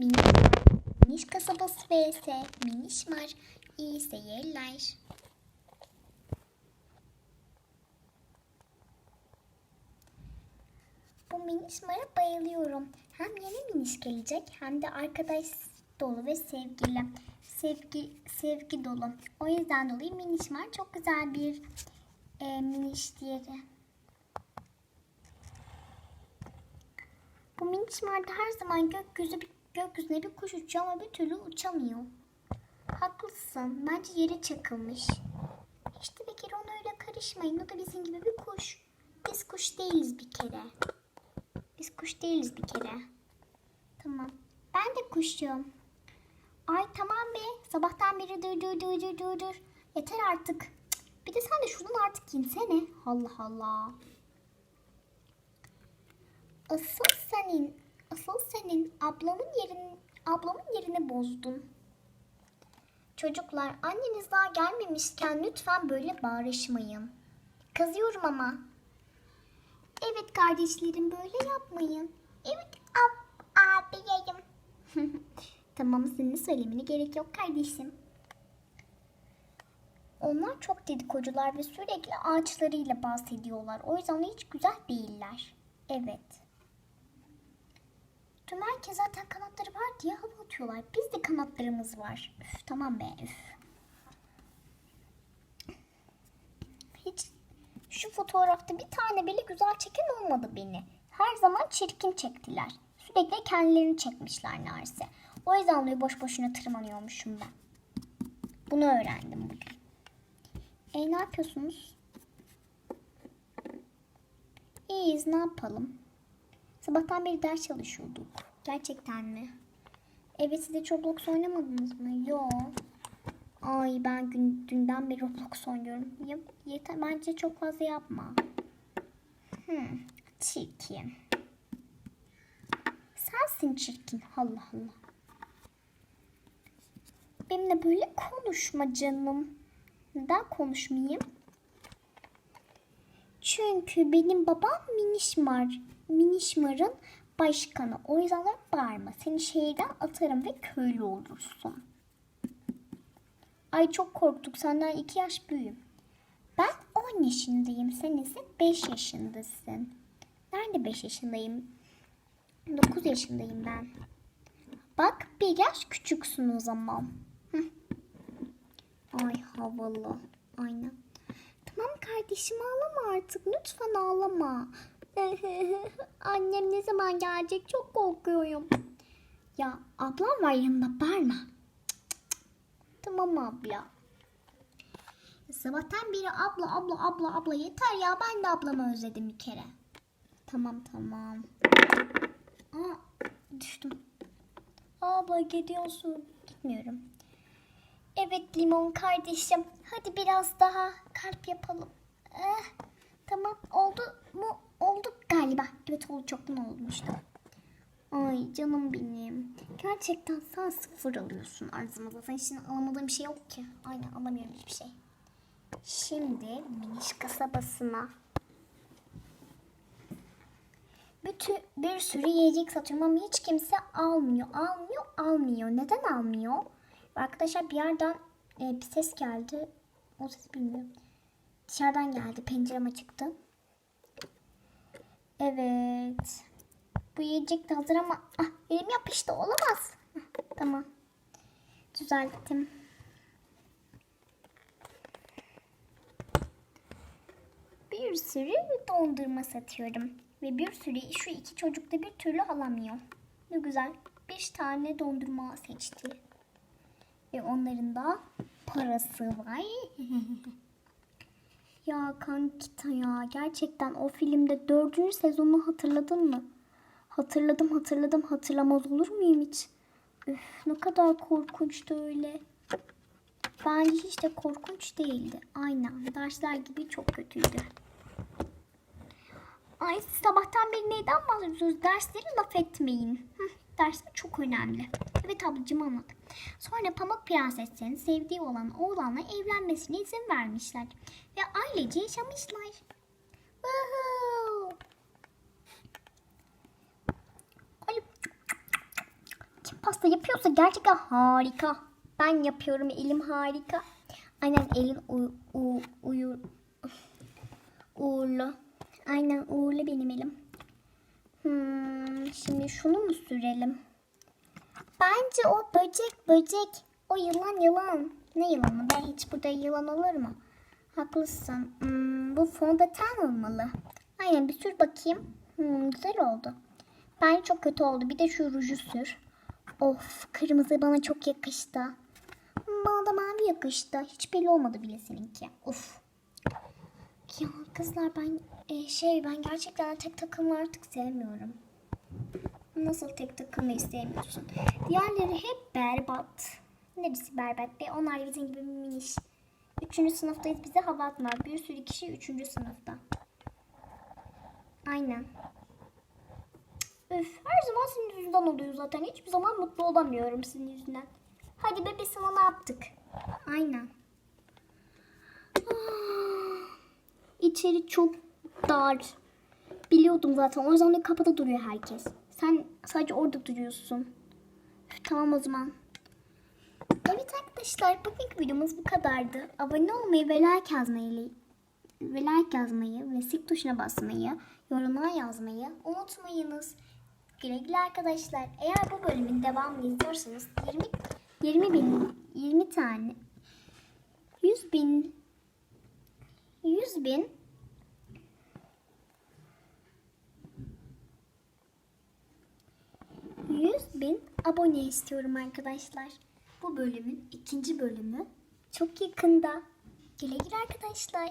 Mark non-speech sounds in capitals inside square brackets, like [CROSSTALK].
Miniş, Miniş kasabası vs Miniş Mar. İyi seyirler. Bu Miniş Mar'a bayılıyorum. Hem yeni Miniş gelecek hem de arkadaş dolu ve sevgili. Sevgi, sevgi dolu. O yüzden dolayı Miniş Mar çok güzel bir e, Miniş diğeri. Bu Miniş her zaman gökyüzü, gökyüzüne bir kuş uçuyor ama bir türlü uçamıyor. Haklısın. Bence yere çakılmış. İşte bir kere ona öyle karışmayın. O da bizim gibi bir kuş. Biz kuş değiliz bir kere. Biz kuş değiliz bir kere. Tamam. Ben de kuşum. Ay tamam be. Sabahtan beri dur dur dur dur dur dur. Yeter artık. Bir de sen de şuradan artık insene. Allah Allah. Asıl senin, asıl senin ablamın yerini, ablamın yerini bozdun. Çocuklar anneniz daha gelmemişken lütfen böyle bağırışmayın. Kızıyorum ama. Evet kardeşlerim böyle yapmayın. Evet ab abiyeyim. [LAUGHS] tamam senin söylemene gerek yok kardeşim. Onlar çok dedikocular ve sürekli ağaçlarıyla bahsediyorlar. O yüzden de hiç güzel değiller. Evet. Tüm herkes zaten kanatları var diye hava atıyorlar. Biz de kanatlarımız var. Üf, tamam be üf. Hiç şu fotoğrafta bir tane bile güzel çeken olmadı beni. Her zaman çirkin çektiler. Sürekli kendilerini çekmişler neredeyse. O yüzden dolayı boş boşuna tırmanıyormuşum ben. Bunu öğrendim bugün. E ne yapıyorsunuz? İyiyiz ne yapalım? Sabahtan beri ders çalışıyorduk. Gerçekten mi? Evet siz hiç Roblox oynamadınız mı? Yok. Ay ben gün, dünden beri Roblox oynuyorum. Ya, yeter bence çok fazla yapma. Hmm, çirkin. Sensin çirkin. Allah Allah. Benimle böyle konuşma canım. Neden konuşmayayım? Çünkü benim babam Minişmar. Minişmar'ın başkanı. O yüzden de bağırma. Seni şehirden atarım ve köylü olursun. Ay çok korktuk. Senden iki yaş büyüğüm. Ben 10 yaşındayım. Sen ise 5 yaşındasın. Nerede 5 yaşındayım? 9 yaşındayım ben. Bak bir yaş küçüksün o zaman. Hıh. Ay havalı. Aynen. Tamam kardeşim ağlama artık. Lütfen ağlama. [LAUGHS] Annem ne zaman gelecek? Çok korkuyorum. Ya ablam var yanında bağırma. Tamam abla. Sabahtan beri abla abla abla abla yeter ya ben de ablamı özledim bir kere. Tamam tamam. Aa, düştüm. Abla gidiyorsun. Gitmiyorum. Evet limon kardeşim. Hadi biraz daha kalp yapalım. Eh, tamam oldu mu? Oldu galiba. Evet oldu çoktan olmuştu. Ay canım benim. Gerçekten sen sıfır alıyorsun arzımıza. Sen için alamadığım şey yok ki. Aynen alamıyorum hiçbir şey. Şimdi Miniş kasabasına bütün bir sürü yiyecek satıyorum ama hiç kimse almıyor, almıyor, almıyor. Neden almıyor? Arkadaşlar bir yerden e, bir ses geldi. O ses bilmiyorum. Dışarıdan geldi. Pencerem açıktı. Evet. Bu yiyecek de hazır ama ah, elim yapıştı. Olamaz. Hah, tamam. Düzelttim. Bir sürü dondurma satıyorum. Ve bir sürü şu iki çocuk da bir türlü alamıyor. Ne güzel. Bir tane dondurma seçti. Ve onların da parası var. [LAUGHS] ya kankita ya gerçekten o filmde dördüncü sezonu hatırladın mı? Hatırladım hatırladım hatırlamaz olur muyum hiç? Üf ne kadar korkunçtu öyle. Bence hiç de korkunç değildi. Aynen dersler gibi çok kötüydü. Ay sabahtan beri neyden bahsediyorsunuz? Dersleri laf etmeyin. Hı, dersler çok önemli. Evet ablacığım anlat. Sonra Pamuk Prenses'in sevdiği olan oğlanla evlenmesine izin vermişler. Ve ailece yaşamışlar. Woohoo! Ay, pasta yapıyorsa gerçekten harika. Ben yapıyorum elim harika. Aynen elin u, u, uyur, uğurlu. Aynen uğurlu benim elim. Hmm, şimdi şunu mu sürelim? Bence o böcek böcek. O yılan yılan. Ne yılanı? Ben hiç burada yılan olur mu? Haklısın. Hmm, bu fondöten olmalı. Aynen bir sür bakayım. Hmm, güzel oldu. Bence çok kötü oldu. Bir de şu ruju sür. Of kırmızı bana çok yakıştı. Bana da mavi yakıştı. Hiç belli olmadı bile seninki. Of. Ya kızlar ben e, şey ben gerçekten tek takımı artık sevmiyorum. Nasıl tek takımı sevmiyorsun? Diğerleri hep berbat. Neresi berbat be? Onlar bizim gibi miniş. Üçüncü sınıftayız bize hava atma. Bir sürü kişi üçüncü sınıfta. Aynen. Üf, her zaman senin yüzünden oluyor zaten. Hiçbir zaman mutlu olamıyorum senin yüzünden. Hadi bebe sana ne yaptık? Aynen. İçeri çok dar. Biliyordum zaten. O yüzden de kapıda duruyor herkes. Sen sadece orada duruyorsun. Tamam o zaman. Evet arkadaşlar bugünkü videomuz bu kadardı. Abone olmayı ve like yazmayı ve like yazmayı ve sik tuşuna basmayı, yorumlar yazmayı unutmayınız. Güle güle arkadaşlar. Eğer bu bölümün devamını izliyorsanız 20 20 bin 20 tane 100 bin 100 bin 100 bin abone istiyorum arkadaşlar. Bu bölümün ikinci bölümü çok yakında. Güle güle arkadaşlar.